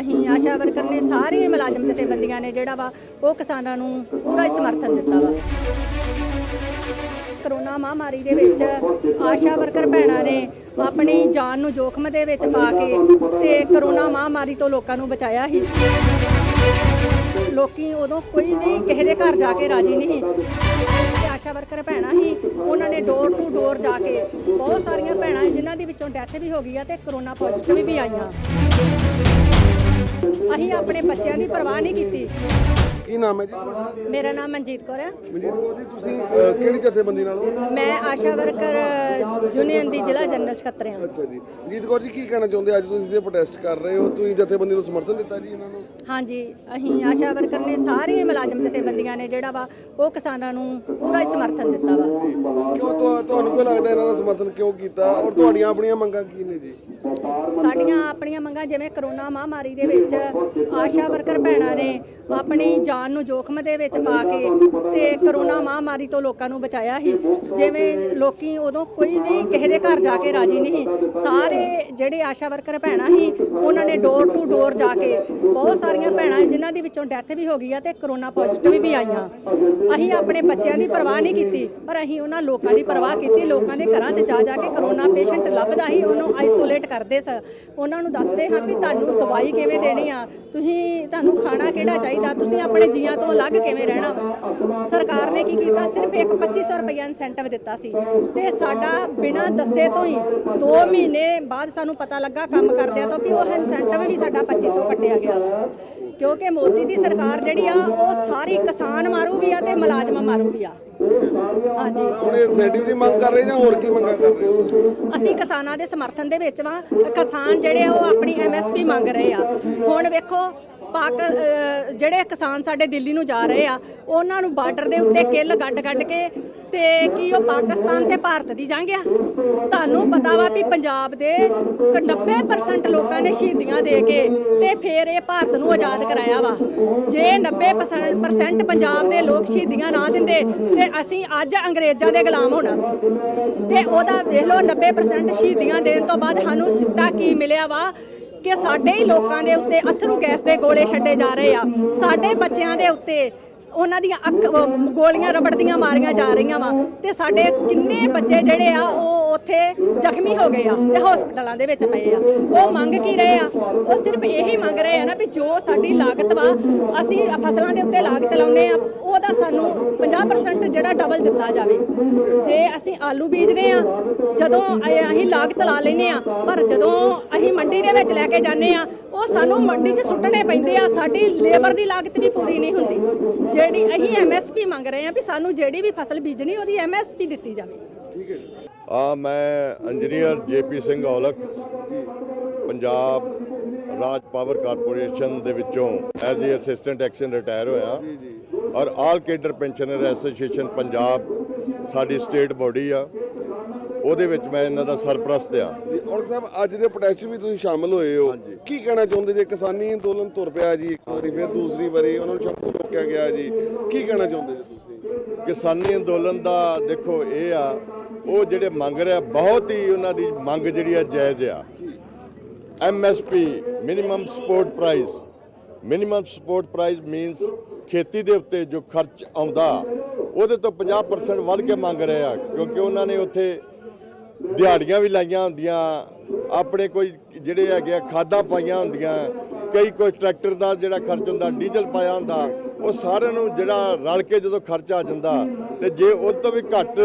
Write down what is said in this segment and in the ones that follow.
ਅਸੀਂ ਆਸ਼ਾ ਵਰਕਰ ਨੇ ਸਾਰੇ ਮੁਲਾਜ਼ਮ ਜਥੇਬੰਦੀਆਂ ਨੇ ਜਿਹੜਾ ਵਾ, ਉਹ ਕਿਸਾਨਾਂ ਨੂੰ ਪੂਰਾ ਹੀ ਸਮਰਥਨ ਦਿੱਤਾ ਵਾ। ਕਰੋਨਾ ਮਹਾਮਾਰੀ ਦੇ ਵਿੱਚ ਆਸ਼ਾ ਵਰਕਰ ਭੈਣਾਂ ਨੇ ਆਪਣੀ ਜਾਨ ਨੂੰ ਜੋਖਮ ਦੇ ਵਿੱਚ ਪਾ ਕੇ ਤੇ ਕਰੋਨਾ ਮਹਾਮਾਰੀ ਤੋਂ ਲੋਕਾਂ ਨੂੰ ਬਚਾਇਆ ਸੀ। ਲੋਕੀ ਉਦੋਂ ਕੋਈ ਵੀ ਕਿਸੇ ਦੇ ਘਰ ਜਾ ਕੇ ਰਾਜੀ ਨਹੀਂ ਸੀ। ਤੇ ਆਸ਼ਾ ਵਰਕਰ ਭੈਣਾਂ ਹੀ ਉਹਨਾਂ ਨੇ ਡੋਰ ਟੂ ਡੋਰ ਜਾ ਕੇ ਬਹੁਤ ਸਾਰੀਆਂ ਭੈਣਾਂ ਜਿਨ੍ਹਾਂ ਦੇ ਵਿੱਚੋਂ ਡੈਥ ਵੀ ਹੋ ਗਈ ਆ ਤੇ ਕਰੋਨਾ ਪੋਜ਼ਿਟਿਵ ਵੀ ਆਈਆਂ। ਅਸੀਂ ਆਪਣੇ ਬੱਚਿਆਂ ਦੀ ਪਰਵਾਹ ਨਹੀਂ ਕੀਤੀ। ਕੀ ਨਾਮ ਹੈ ਜੀ ਤੁਹਾਡਾ? ਮੇਰਾ ਨਾਮ ਮਨਜੀਤ ਕੌਰ ਹੈ। ਮਨਜੀਤ ਕੌਰ ਜੀ ਤੁਸੀਂ ਅਹ, ਕਿਹੜੀ ਜਥੇਬੰਦੀ ਨਾਲ ਹੋ? ਮੈਂ ਆਸ਼ਾ ਵਰਕਰ ਯੂਨੀਅਨ ਦੀ ਜ਼ਿਲ੍ਹਾ ਜਨਰਲ ਸਕੱਤਰ ਹਾਂ। ਅੱਛਾ ਜੀ। ਮਨਜੀਤ ਕੌਰ ਜੀ ਕੀ ਕਹਿਣਾ ਚਾਹੁੰਦੇ ਅੱਜ ਤੁਸੀਂ ਇਹ ਪ੍ਰੋਟੈਸਟ ਕਰ ਰਹੇ ਹੋ। ਤੁਸੀਂ ਜਥੇਬੰਦੀ ਨੂੰ ਸਮਰਥਨ ਦਿੱਤਾ ਜੀ ਇਹਨਾਂ ਨੂੰ? ਹਾਂਜੀ ਅਸੀਂ ਆਸ਼ਾ ਵਰਕਰ ਨੇ ਸਾਰੇ ਮੁਲਾਜ਼ਮ ਜਥੇਬੰਦੀਆਂ ਨੇ ਜਿਹੜਾ ਵਾ ਉਹ ਕਿਸਾਨਾਂ ਨੂੰ ਪੂਰਾ ਹੀ ਸਮਰਥਨ ਦਿੱਤਾ ਵਾ। ਕਿਉਂ ਤੁਹਾ- ਤੁਹਾਨੂੰ ਕਿਉਂ ਲੱਗਦਾ ਇਹਨਾਂ ਦਾ ਸਮਰਥਨ ਕਿਉਂ ਕੀਤਾ? ਔਰ ਤੁਹਾਡੀਆਂ ਆਪਣੀਆਂ ਮੰਗਾਂ ਕੀ ਨੇ ਜੀ? ਸਾਡੀਆਂ ਆਪਣੀਆਂ ਮੰਗਾਂ ਜਿਵੇਂ ਕਰੋਨਾ ਮਹਾਮਾਰੀ ਦੇ ਵਿੱਚ ਆਸ਼ਾ ਵਰਕਰ ਭੈਣਾਂ ਨੇ ਆਪਣੀ ਜਾਨ ਨੂੰ ਜੋਖਮ ਦੇ ਵਿੱਚ ਪਾ ਕੇ ਤੇ ਕਰੋਨਾ ਮਹਾਮਾਰੀ ਤੋਂ ਲੋਕਾਂ ਨੂੰ ਬਚਾਇਆ ਸੀ। ਜਿਵੇਂ ਲੋਕੀ ਉਦੋਂ ਕੋਈ ਵੀ ਕਿਸੇ ਦੇ ਘਰ ਜਾ ਕੇ ਰਾਜੀ ਨਹੀਂ ਸਾਰੇ ਜਿਹੜੇ ਆਸ਼ਾ ਵਰਕਰ ਭੈਣਾਂ ਸੀ, ਉਹਨਾਂ ਨੇ ਡੋਰ ਟੂ ਡੋਰ ਜਾ ਕੇ ਬਹੁਤ ਸਾਰੀਆਂ ਭੈਣਾਂ ਜਿਨ੍ਹਾਂ ਦੇ ਵਿੱਚੋਂ ਡੈਥ ਵੀ ਹੋ ਗਈ ਆ ਤੇ ਕਰੋਨਾ ਪੋਜ਼ਿਟਿਵ ਵੀ ਆਈਆਂ। ਅਸੀਂ ਆਪਣੇ ਬੱਚਿਆਂ ਦੀ ਪਰਵਾਹ ਨਹੀਂ ਕੀਤੀ, ਪਰ ਅਸੀਂ ਉਹਨਾਂ ਲੋਕਾਂ ਦੀ ਪਰਵਾਹ ਕੀਤੀ। ਲੋਕਾਂ ਦੇ ਘਰਾਂ 'ਚ ਜਾ ਜਾ ਕੇ ਕਰੋਨਾ ਪੇਸ਼ੈਂਟ ਲੱਭਦਾ ਸੀ, ਉਹਨੂੰ ਆਈਸੋਲੇਟ ਕਰਦੇ ਸ, ਉਹਨਾਂ ਨੂੰ ਦੱਸਦੇ ਹਾਂ ਵੀ ਤੁਹਾਨੂੰ ਦਵਾਈ ਕਿਵੇਂ ਦੇਣੀ ਆ, ਤੁਸੀਂ ਤੁਹਾਨੂੰ ਖਾਣਾ ਕਿਹੜਾ ਚਾਹੀਦਾ, ਤੁਸੀਂ ਆਪਣੇ ਜੀਆਂ ਤੋਂ ਅਲੱਗ ਕਿਵੇਂ ਰਹਿਣਾ ਵਾ। ਸਰਕਾਰ ਨੇ ਕੀ ਕੀਤਾ, ਸਿਰਫ ਇੱਕ 2500 ਰੁਪਈਆ ਇਨਸੈਂਟਿਵ ਦਿੱਤਾ ਸੀ ਤੇ ਸਾਡਾ ਬਿਨਾਂ ਦੱਸੇ ਤੋਂ ਹੀ 2 ਮਹੀਨੇ ਬਾਅਦ ਸਾਨੂੰ ਪਤਾ ਲੱਗਾ ਕੰਮ ਕਰਦਿਆਂ ਤੋਂ ਵੀ ਉਹ ਇਨਸੈਂਟਿਵ ਵੀ ਸਾਡਾ 2500 ਕੱਟਿਆ ਗਿਆ ਕਿਉਂਕਿ ਮੋਦੀ ਦੀ ਸਰਕਾਰ ਜਿਹੜੀ ਆ ਉਹ ਸਾਰੀ ਕਿਸਾਨ ਮਾਰੂ ਵੀ ਆ ਤੇ ਮੁਲਾਜ਼ਮ ਮਾਰੂ ਵੀ ਆ। ਹਾਂਜੀ। ਹੁਣ ਇਹ ਇਨਸੈਂਟਿਵ ਦੀ ਮੰਗ ਕਰ ਰਹੇ ਜਾਂ ਹੋਰ ਕੀ ਮੰਗਾਂ ਕਰ ਰਹੇ ਹੋ ਤੁਸੀਂ? ਅਸੀਂ ਕਿਸਾਨਾਂ ਦੇ ਸਮਰਥਨ ਦੇ ਵਿੱਚ ਵਾਂ। ਕਿਸਾਨ ਜਿਹੜੇ ਆ ਉਹ ਆਪਣੀ ਐਮਐਸਪੀ ਮੰਗ ਰਹੇ ਆ। ਹੁਣ ਵੇਖੋ ਪਾਕ ਜਿਹੜੇ ਕਿਸਾਨ ਸਾਡੇ ਦਿੱਲੀ ਨੂੰ ਜਾ ਰਹੇ ਆ ਉਹਨਾਂ ਨੂੰ ਬਾਰਡਰ ਦੇ ਉੱਤੇ ਕਿੱਲ ਗੱਡ ਗੱਡ ਕੇ ਤੇ ਕੀ ਉਹ ਪਾਕਿਸਤਾਨ ਤੇ ਭਾਰਤ ਦੀ ਜੰਗ ਆ? ਤੁਹਾਨੂੰ ਪਤਾ ਵਾ ਵੀ ਪੰਜਾਬ ਦੇ 90% ਲੋਕਾਂ ਨੇ ਸ਼ਹੀਦੀਆਂ ਦੇ ਕੇ ਤੇ ਫਿਰ ਇਹ ਭਾਰਤ ਨੂੰ ਆਜ਼ਾਦ ਕਰਾਇਆ ਵਾ। ਜੇ 90% ਪੰਜਾਬ ਦੇ ਲੋਕ ਸ਼ਹੀਦੀਆਂ ਨਾ ਦਿੰਦੇ, ਤੇ ਅਸੀਂ ਅੱਜ ਅੰਗਰੇਜ਼ਾਂ ਦੇ ਗੁਲਾਮ ਹੋਣਾ ਸੀ। ਤੇ ਉਹਦਾ ਵੇਖ ਲਓ 90% ਸ਼ਹੀਦੀਆਂ ਦੇਣ ਤੋਂ ਬਾਅਦ ਸਾਨੂੰ ਸਿੱਟਾ ਕੀ ਮਿਲਿਆ ਵਾ? ਕਿ ਸਾਡੇ ਹੀ ਲੋਕਾਂ ਦੇ ਉੱਤੇ ਅਥਰੂ ਗੈਸ ਦੇ ਗੋਲੇ ਛੱਡੇ ਜਾ ਰਹੇ ਆ। ਸਾਡੇ ਬੱਚਿਆਂ ਦੇ ਉੱਤੇ ਉਹਨਾਂ ਦੀਆਂ ਅੱਖ ਗੋਲੀਆਂ ਰਬੜ ਦੀਆਂ ਮਾਰੀਆਂ ਜਾ ਰਹੀਆਂ ਵਾ। ਤੇ ਸਾਡੇ ਕਿੰਨੇ ਬੱਚੇ ਜਿਹੜੇ ਆ, ਉਹ ਉੱਥੇ ਜ਼ਖਮੀ ਹੋ ਗਏ ਆ ਤੇ ਹਸਪਤਾਲਾਂ ਦੇ ਵਿੱਚ ਪਏ ਆ। ਉਹ ਮੰਗ ਕੀ ਰਹੇ ਆ? ਉਹ ਸਿਰਫ ਇਹੀ ਮੰਗ ਰਹੇ ਆ ਨਾ ਵੀ ਜੋ ਸਾਡੀ ਲਾਗਤ ਵਾ, ਅਸੀਂ ਫਸਲਾਂ ਦੇ ਉੱਤੇ ਲਾਗਤ ਲਾਉਨੇ ਆ, ਉਹਦਾ ਸਾਨੂੰ 50% ਜਿਹੜਾ ਡਬਲ ਦਿੱਤਾ ਜਾਵੇ। ਜੇ ਅਸੀਂ ਆਲੂ ਬੀਜਦੇ ਆ, ਜਦੋਂ ਅਸੀਂ ਲਾਗਤ ਲਾ ਲੈਨੇ ਆ, ਪਰ ਜਦੋਂ ਅਸੀਂ ਮੰਡੀ ਦੇ ਵਿੱਚ ਲੈ ਕੇ ਜਾਂਦੇ ਆ, ਉਹ ਸਾਨੂੰ ਮੰਡੀ 'ਚ ਸੁੱਟਣੇ ਪੈਂਦੇ ਆ, ਸਾਡੀ ਲੇਬਰ ਦੀ ਲਾਗਤ ਵੀ ਪੂਰੀ ਨਹੀਂ ਹੁੰਦੀ। ਜੇ ਜਿਹੜੀ ਅਸੀਂ ਐਮਐਸਪੀ ਮੰਗ ਰਹੇ ਆ ਵੀ ਸਾਨੂੰ ਜਿਹੜੀ ਵੀ ਫਸਲ ਬੀਜਣੀ ਉਹਦੀ ਐਮਐਸਪੀ ਦਿੱਤੀ ਜਾਵੇ। ਠੀਕ ਹੈ ਆ ਮੈਂ engineer JP Singh Aulakh Punjab Raj power corporation ਦੇ ਵਿੱਚੋਂ as a assistant XEN retire ਹੋਇਆ। ਔਰ all cadre pensioner association Punjab ਸਾਡੀ ਸਟੇਟ ਬੋਡੀ ਆ। ਉਹਦੇ ਵਿੱਚ ਮੈਂ ਇਹਨਾਂ ਦਾ ਸਰਪ੍ਰਸਤ ਆ ਔਲਖ ਸਾਹਿਬ ਅੱਜ ਦੇ ਪ੍ਰੋਟੈਸਟ ਵੀ ਤੁਸੀਂ ਸ਼ਾਮਲ ਹੋਏ ਹੋ। ਕੀ ਕਹਿਣਾ ਚਾਹੁੰਦੇ ਜੇ ਕਿਸਾਨੀ ਅੰਦੋਲਨ ਤੁਰ ਪਿਆ ਜੀ ਇੱਕ ਵਾਰੀ ਫਿਰ ਦੂਸਰੀ ਵਾਰੀ ਉਹਨਾਂ ਨੂੰ ਸ਼ਬਦ ਰੋਕਿਆ ਗਿਆ ਜੀ? ਕੀ ਕਹਿਣਾ ਚਾਹੁੰਦੇ ਜੀ ਤੁਸੀਂ? ਕਿਸਾਨੀ ਅੰਦੋਲਨ ਦਾ ਦੇਖੋ ਇਹ ਆ ਉਹ ਜਿਹੜੇ ਮੰਗ ਰਿਹਾ ਬਹੁਤ ਹੀ ਉਹਨਾਂ ਦੀ ਮੰਗ ਜਿਹੜੀ ਆ ਜਾਇਜ਼ ਆ। MSP minimum support price minimum support price means ਖੇਤੀ ਦੇ ਉੱਤੇ ਜੋ ਖਰਚ ਆਉਂਦਾ ਉਹਦੇ ਤੋਂ 50% ਵੱਧ ਕੇ ਮੰਗ ਰਹੇ ਆ ਕਿਉਂਕਿ ਉਹਨਾਂ ਨੇ ਉੱਥੇ ਦਿਹਾੜੀਆਂ ਵੀ ਲਾਈਆਂ ਹੁੰਦੀਆਂ, ਆਪਣੇ ਕੋਈ ਜਿਹੜੇ ਹੈਗੇ ਆ ਖਾਦਾਂ ਪਾਈਆਂ ਹੁੰਦੀਆਂ, ਕਈ ਕੋਈ ਟਰੈਕਟਰ ਦਾ ਜਿਹੜਾ ਖਰਚ ਹੁੰਦਾ, ਡੀਜ਼ਲ ਪਾਇਆ ਹੁੰਦਾ, ਉਹ ਸਾਰਿਆਂ ਨੂੰ ਜਿਹੜਾ ਰਲ ਕੇ ਜਦੋਂ ਖਰਚ ਆ ਜਾਂਦਾ, ਤੇ ਜੇ ਉਹ ਤੋਂ ਵੀ ਘੱਟ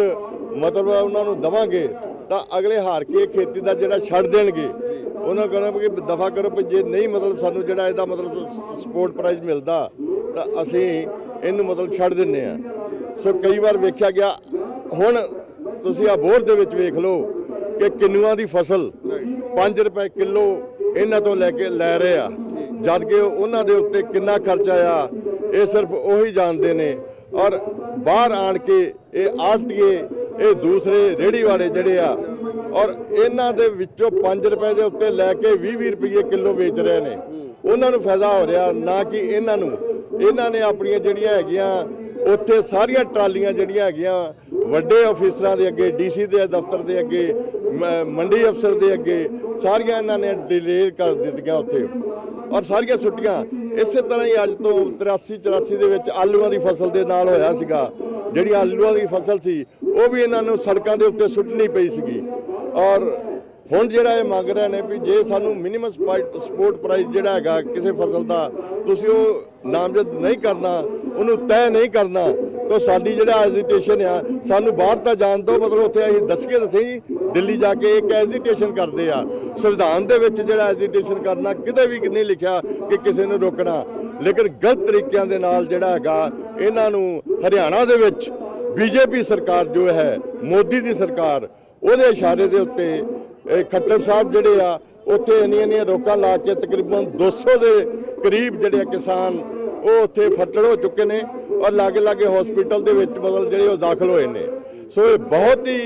ਮਤਲਬ ਉਹਨਾਂ ਨੂੰ ਦਵਾਂਗੇ, ਤਾਂ ਅਗਲੇ ਹਾਰ ਕੇ ਖੇਤੀ ਦਾ ਜਿਹੜਾ ਛੱਡ ਦੇਣਗੇ। ਉਹਨਾਂ ਕਹਿੰਦਾ ਕਿ ਦਫਾ ਕਰੋ ਵੀ ਜੇ ਨਹੀਂ ਮਤਲਬ ਸਾਨੂੰ ਜਿਹੜਾ ਇਹਦਾ ਮਤਲਬ ਸਪੋਰਟ ਪ੍ਰਾਈਜ਼ ਮਿਲਦਾ, ਤਾਂ ਅਸੀਂ ਇਹਨੂੰ ਮਤਲਬ ਛੱਡ ਦਿੰਨੇ ਆ ਸੋ ਕਈ ਵਾਰ ਵੇਖਿਆ ਗਿਆ, ਹੁਣ ਤੁਸੀਂ ਆ ਬੋਰ ਦੇ ਵਿੱਚ ਵੇਖ ਲਓ ਕਿ ਕਿੰਨੂਆਂ ਦੀ ਫਸਲ 5 ਰੁਪਏ ਕਿਲੋ ਇਹਨਾਂ ਤੋਂ ਲੈ ਕੇ ਲੈ ਰਹੇ ਆ। ਜਦ ਕਿ ਉਹਨਾਂ ਦੇ ਉੱਤੇ ਕਿੰਨਾ ਖਰਚਾ ਆ, ਇਹ ਸਿਰਫ ਉਹੀ ਜਾਣਦੇ ਨੇ। ਔਰ ਬਾਹਰ ਆਣ ਕੇ ਇਹ ਆੜਤੀਏ, ਇਹ ਦੂਸਰੇ ਰੇੜੀ ਵਾਲੇ ਜਿਹੜੇ ਆ, ਔਰ ਇਹਨਾਂ ਦੇ ਵਿੱਚੋਂ 5 ਰੁਪਏ ਦੇ ਉੱਤੇ ਲੈ ਕੇ 20-20 ਰੁਪਏ ਕਿਲੋ ਵੇਚ ਰਹੇ ਨੇ। ਉਹਨਾਂ ਨੂੰ ਫਾਇਦਾ ਹੋ ਰਿਹਾ ਨਾ ਕਿ ਇਹਨਾਂ ਨੂੰ। ਇਹਨਾਂ ਨੇ ਆਪਣੀਆਂ ਜਿਹੜੀਆਂ ਹੈਗੀਆਂ ਉੱਥੇ ਸਾਰੀਆਂ ਟਰਾਲੀਆਂ ਜਿਹੜੀਆਂ ਹੈਗੀਆਂ, ਵੱਡੇ ਅਫੀਸਰਾਂ ਦੇ ਅੱਗੇ ਡੀਸੀ ਦੇ ਦਫ਼ਤਰ ਦੇ ਅੱਗੇ, ਮ- ਮੰਡੀ ਅਫਸਰ ਦੇ ਅੱਗੇ, ਸਾਰੀਆਂ ਇਹਨਾਂ ਨੇ ਡਿਲੇਅ ਕਰ ਦਿੱਤੀਆਂ ਉੱਥੇ। ਔਰ ਸਾਰੀਆਂ ਛੁੱਟੀਆਂ। ਇਸੇ ਤਰ੍ਹਾਂ ਹੀ ਅੱਜ ਤੋਂ 83 84 ਦੇ ਵਿੱਚ ਆਲੂਆਂ ਦੀ ਫਸਲ ਦੇ ਨਾਲ ਹੋਇਆ ਸੀਗਾ। ਜਿਹੜੀ ਆਲੂਆਂ ਦੀ ਫਸਲ ਸੀ, ਉਹ ਵੀ ਇਹਨਾਂ ਨੂੰ ਸੜਕਾਂ ਦੇ ਉੱਤੇ ਸੁੱਟਣੀ ਪਈ ਸੀਗੀ। ਔਰ ਹੁਣ ਜਿਹੜਾ ਇਹ ਮੰਗ ਰਹੇ ਨੇ ਵੀ ਜੇ ਸਾਨੂੰ ਮਿਨੀਮਮ ਸਪੋਰਟ ਪ੍ਰਾਈਸ ਜਿਹੜਾ ਹੈਗਾ ਕਿਸੇ ਫਸਲ ਦਾ, ਤੁਸੀਂ ਉਹ ਨਾਮਜ਼ਦ ਨਹੀਂ ਕਰਨਾ ਉਹਨੂੰ ਤੈਅ ਨਹੀਂ ਕਰਨਾ। ਤਾਂ ਸਾਡੀ ਜਿਹੜਾ ਐਜੀਟੇਸ਼ਨ ਆ, ਸਾਨੂੰ ਬਾਹਰ ਤਾਂ ਜਾਣ ਤੋਂ ਮਤਲਬ ਉੱਥੇ ਅਸੀਂ ਦੱਸ ਕੇ ਦੱਸੇ ਜੀ ਦਿੱਲੀ ਜਾ ਕੇ ਇੱਕ ਐਜੀਟੇਸ਼ਨ ਕਰਦੇ ਆ। ਸੰਵਿਧਾਨ ਦੇ ਵਿੱਚ ਜਿਹੜਾ ਐਜੀਟੇਸ਼ਨ ਕਰਨਾ, ਕਿਤੇ ਵੀ ਨਹੀਂ ਲਿਖਿਆ ਕਿ ਕਿਸੇ ਨੂੰ ਰੋਕਣਾ। ਲੇਕਿਨ ਗਲਤ ਤਰੀਕਿਆਂ ਦੇ ਨਾਲ ਜਿਹੜਾ ਹੈਗਾ, ਇਹਨਾਂ ਨੂੰ ਹਰਿਆਣਾ ਦੇ ਵਿੱਚ ਬੀਜੇਪੀ ਸਰਕਾਰ ਜੋ ਹੈ, ਮੋਦੀ ਦੀ ਸਰਕਾਰ, ਉਹਦੇ ਇਸ਼ਾਰੇ ਦੇ ਉੱਤੇ ਖੱਟਰ ਸਾਹਿਬ ਜਿਹੜੇ ਆ, ਉੱਥੇ ਇੰਨੀਆਂ ਇੰਨੀਆਂ ਰੋਕਾਂ ਲਾ ਕੇ ਤਕਰੀਬਨ 200 ਦੇ ਕਰੀਬ ਜਿਹੜੇ ਆ ਕਿਸਾਨ ਉਹ ਉੱਥੇ ਫੱਟੜ ਹੋ ਚੁੱਕੇ ਨੇ ਔਰ ਲਾਗੇ ਲਾਗੇ ਹਸਪੀਟਲ ਦੇ ਵਿੱਚ ਮਤਲਬ ਜਿਹੜੇ ਉਹ ਦਾਖਲ ਹੋਏ ਨੇ। ਸੋ ਇਹ ਬਹੁਤ ਹੀ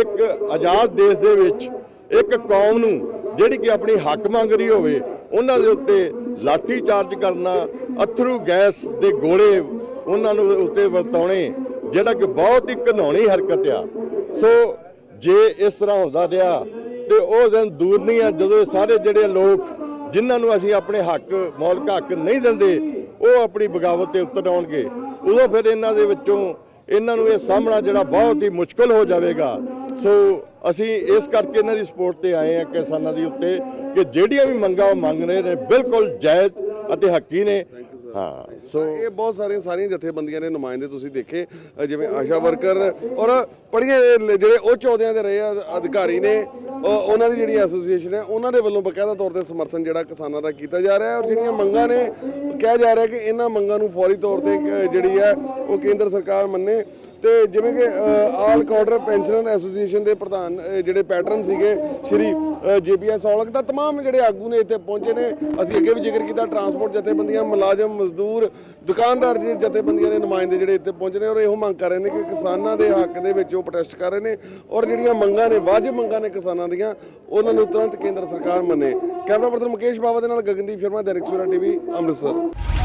ਇੱਕ ਆਜ਼ਾਦ ਦੇਸ਼ ਦੇ ਵਿੱਚ ਇੱਕ ਕੌਮ ਨੂੰ ਜਿਹੜੀ ਕਿ ਆਪਣੀ ਹੱਕ ਮੰਗ ਰਹੀ ਹੋਵੇ, ਉਹਨਾਂ ਦੇ ਉੱਤੇ ਲਾਠੀ ਚਾਰਜ ਕਰਨਾ, ਅਥਰੂ ਗੈਸ ਦੇ ਗੋਲੇ ਉਹਨਾਂ ਨੂੰ ਉੱਤੇ ਵਰਤਾਉਣੇ, ਜਿਹੜਾ ਕਿ ਬਹੁਤ ਹੀ ਘਿਨਾਉਣੀ ਹਰਕਤ ਆ। ਸੋ ਜੇ ਇਸ ਤਰ੍ਹਾਂ ਹੁੰਦਾ ਰਿਹਾ ਤੇ ਉਹ ਦਿਨ ਦੂਰ ਨਹੀਂ ਆ, ਜਦੋਂ ਸਾਰੇ ਜਿਹੜੇ ਲੋਕ ਜਿਨ੍ਹਾਂ ਨੂੰ ਅਸੀਂ ਆਪਣੇ ਹੱਕ, ਮੌਲਿਕ ਹੱਕ ਨਹੀਂ ਦਿੰਦੇ ਉਹ ਆਪਣੀ ਬਗਾਵਤ ਤੇ ਉਤਰ ਆਉਣਗੇ। ਉਦੋਂ ਫਿਰ ਇਹਨਾਂ ਦੇ ਵਿੱਚੋਂ ਇਹਨਾਂ ਨੂੰ ਇਹ ਸਾਹਮਣਾ ਜਿਹੜਾ ਬਹੁਤ ਹੀ ਮੁਸ਼ਕਲ ਹੋ ਜਾਵੇਗਾ। ਸੋ ਅਸੀਂ ਇਸ ਕਰਕੇ ਇਹਨਾਂ ਦੀ ਸਪੋਰਟ ਤੇ ਆਏ ਹਾਂ ਕਿਸਾਨਾਂ ਦੀ ਉੱਤੇ ਕਿ ਜਿਹੜੀਆਂ ਵੀ ਮੰਗਾਂ ਉਹ ਮੰਗ ਰਹੇ ਨੇ, ਬਿਲਕੁਲ ਜਾਇਜ਼ ਅਤੇ ਹੱਕੀ ਨੇ। ਹਾਂ, ਸੋ ਇਹ ਬਹੁਤ ਸਾਰੀਆਂ ਸਾਰੀਆਂ ਜਥੇਬੰਦੀਆਂ ਦੇ ਨੁਮਾਇੰਦੇ ਤੁਸੀਂ ਦੇਖੇ ਜਿਵੇਂ ਆਸ਼ਾ ਵਰਕਰ ਔਰ ਪੜ੍ਹੀਏ ਜਿਹੜੇ ਉੱਚ ਅਹੁਦਿਆਂ ਦੇ ਰਹੇ ਆ ਅਧਿਕਾਰੀ ਨੇ ਉਹ- ਉਹਨਾਂ ਦੀ ਜਿਹੜੀ ਐਸੋਸੀਏਸ਼ਨ ਹੈ, ਉਹਨਾਂ ਦੇ ਵੱਲੋਂ ਬਕਾਇਦਾ ਤੌਰ ਤੇ ਸਮਰਥਨ ਜਿਹੜਾ ਕਿਸਾਨਾਂ ਦਾ ਕੀਤਾ ਜਾ ਰਿਹਾ ਹੈ ਔਰ ਜਿਹੜੀਆਂ ਮੰਗਾਂ ਨੇ, ਕਿਹਾ ਜਾ ਰਿਹਾ ਕਿ ਇਹਨਾਂ ਮੰਗਾਂ ਨੂੰ ਫੌਰੀ ਤੌਰ ਤੇ ਜਿਹੜੀ ਹੈ, ਉਹ ਕੇਂਦਰ ਸਰਕਾਰ ਮੰਨੇ। ਤੇ ਜਿਵੇਂ ਕਿ ਆਲ ਕਾਡਰ ਪੈਨਸ਼ਨਰ ਐਸੋਸੀਏਸ਼ਨ ਦੇ ਪ੍ਰਧਾਨ ਅ, ਜਿਹੜੇ ਪੈਟਰਨ ਸੀਗੇ ਸ਼੍ਰੀ ਜੀਪੀਐਸ ਔਲਖ ਦਾ तमाम ਜਿਹੜੇ ਆਗੂ ਨੇ ਇੱਥੇ ਪਹੁੰਚੇ ਨੇ ਅਸੀਂ ਅੱਗੇ ਵੀ ਜ਼ਿਕਰ ਕੀਤਾ ਟਰਾਂਸਪੋਰਟ ਜਥੇਬੰਦੀਆਂ ਮੁਲਾਜ਼ਮ ਮਜ਼ਦੂਰ ਦੁਕਾਨਦਾਰ ਜਿਹੜੇ ਜਥੇਬੰਦੀਆਂ ਦੇ ਨੁਮਾਇੰਦੇ ਜਿਹੜੇ ਇੱਥੇ ਪਹੁੰਚੇ ਨੇ ਔਰ ਇਹੋ ਮੰਗ ਕਰ ਰਹੇ ਨੇ ਕਿ ਕਿਸਾਨਾਂ ਦੇ ਹੱਕ ਦੇ ਵਿੱਚ ਉਹ ਪ੍ਰੋਟੈਸਟ ਕਰ ਰਹੇ ਨੇ ਔਰ ਜਿਹੜੀਆਂ ਮੰਗਾਂ ਨੇ ਵਾਜਬ ਮੰਗਾਂ ਨੇ ਕਿਸਾਨਾਂ ਦੀਆਂ ਉਹਨਾਂ ਨੂੰ ਤੁਰੰਤ ਕੇਂਦਰ ਸਰਕਾਰ ਮੰਨੇ ਕੈਮਰਾ ਪਰਸਨ ਮੁਕੇਸ਼ ਬਾਵਾ ਦੇ ਨਾਲ ਗਗਨਦੀਪ ਸ਼ਰਮਾ ਦੈਨਿਕ ਸਵੇਰਾ ਟੀਵੀ ਅੰਮ੍ਰਿਤਸਰ